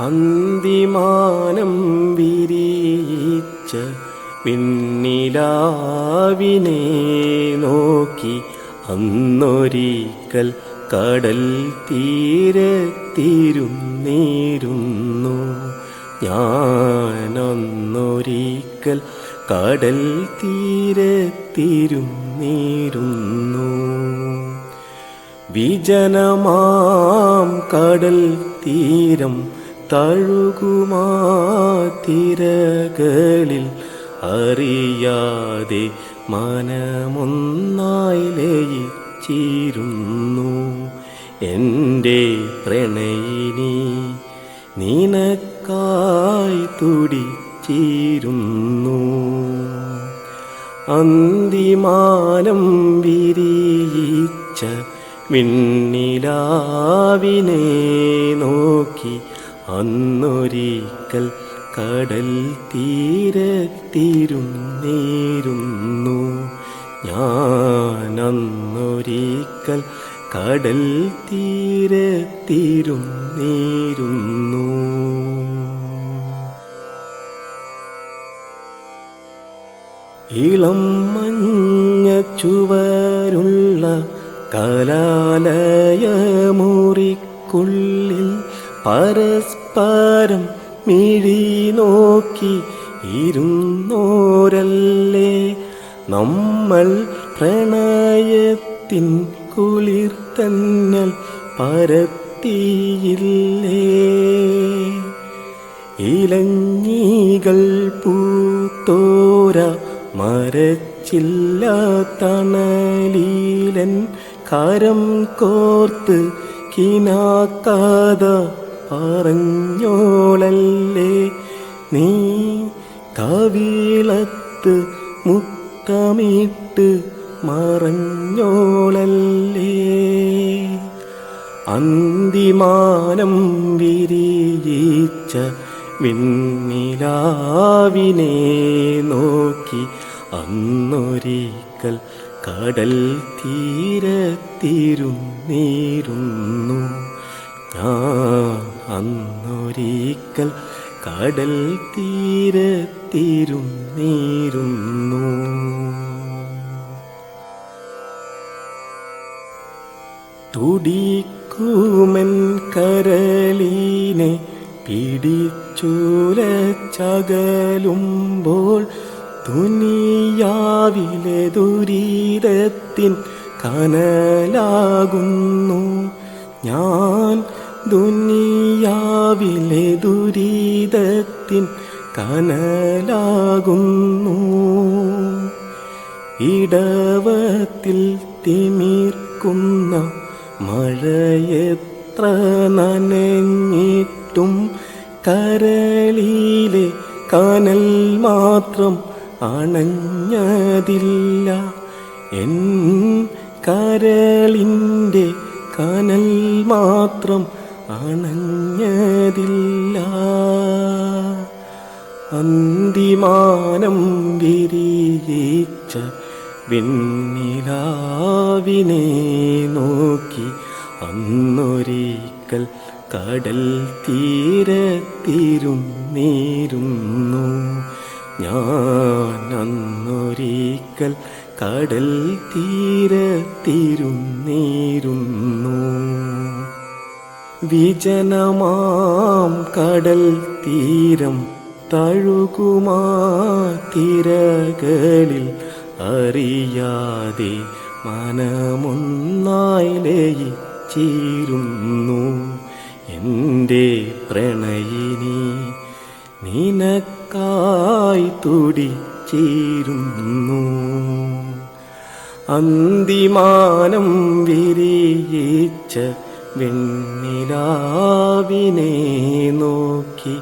അന്തിമാനം വിരിയിച്ച പിന്നിലാവിനെ നോക്കി അന്നൊരിക്കൽ കടൽ തീരത്തിരുന്നീരുന്നു ഞാനൊന്നൊരിക്കൽ കടൽ തീരത്തിരുന്നീരുന്നു വിജനമാം കടൽ തീരം തഴുകുമാ തിരകളിൽ അറിയാതെ മനമൊന്നായി ലയിച്ചിരുന്നു. എന്റെ പ്രണയിനി നിനക്കായി തുടിച്ചിരുന്നു. അന്തിമാനം വിരിയിച്ച വിണ്ണിലാവിനെ നോക്കി അന്നൊരിക്കൽ കടൽ തീരത്തിരുന്നേരുന്നു ഞാനന്നൊരിക്കൽ കടൽ തീരത്തിരുന്നേരുന്നു ഇളം മഞ്ഞ ചുവരുള്ള കലാലയമുറിക്കുള്ളിൽ പരസ്പരം മിഴി നോക്കി ഇരുന്നോരല്ലേ? നമ്മൾ പ്രണയത്തിൻ കുളിർ തന്നൽ പരത്തിയില്ലേ? ഇലഞ്ഞീകൾ പൂത്തോര മരച്ചില്ലാത്തണലീലൻ കരം കോർത്ത് കിനാക്കാത പറഞ്ഞോളല്ലേ നീ കവിളത്ത് മുത്തമിട്ട് മറഞ്ഞോളല്ലേ? അന്തിമാനം വിരിയിച്ച വിണ്ണിലാവിനെ നോക്കി അന്നൊരിക്കൽ കടൽ തീരത്തിരുന്നീരുന്നു. അന്നൊരിക്കൽ കടൽ തീരത്തിരുന്നീരുന്നു. തുടിക്കുമൻ കരളീനെ പിടിച്ചുലച്ചകലുമ്പോൾ തുനിയാവിലെ ദുരിതത്തിൻ കനലാകുന്നു. ഞാൻ ദുനിയാവിലെ ദുരിതത്തിൻ കനലാകുന്നു. ഇടവത്തിൽ തിമിർക്കുന്ന മഴയെത്ര നനഞ്ഞിട്ടും കരളിയിലെ കനൽ മാത്രം അണഞ്ഞതില്ല. എൻ കരളിന്റെ കനൽ മാത്രം അണഞ്ഞതില്ല. അന്തിമാനം വിരിയിച്ച വിണ്ണിലാവിനെ നോക്കി അന്നൊരിക്കൽ കടൽ തീരത്തിരുന്നീരുന്നു ഞാൻ അന്നൊരിക്കൽ കടൽ തീരത്തിരുന്നീരുന്നു വിജനമാം കടൽ തീരം തഴുകുമാ തിരകളിൽ അറിയാതെ മനമൊന്നായി ലയിച്ചിരുന്നു. എന്റെ പ്രണയിനി നിനക്കായി ചീരുന്നു അന്തിമാനം വിരിയിച്ച വെണ്ണിലാവിനെ നോക്കി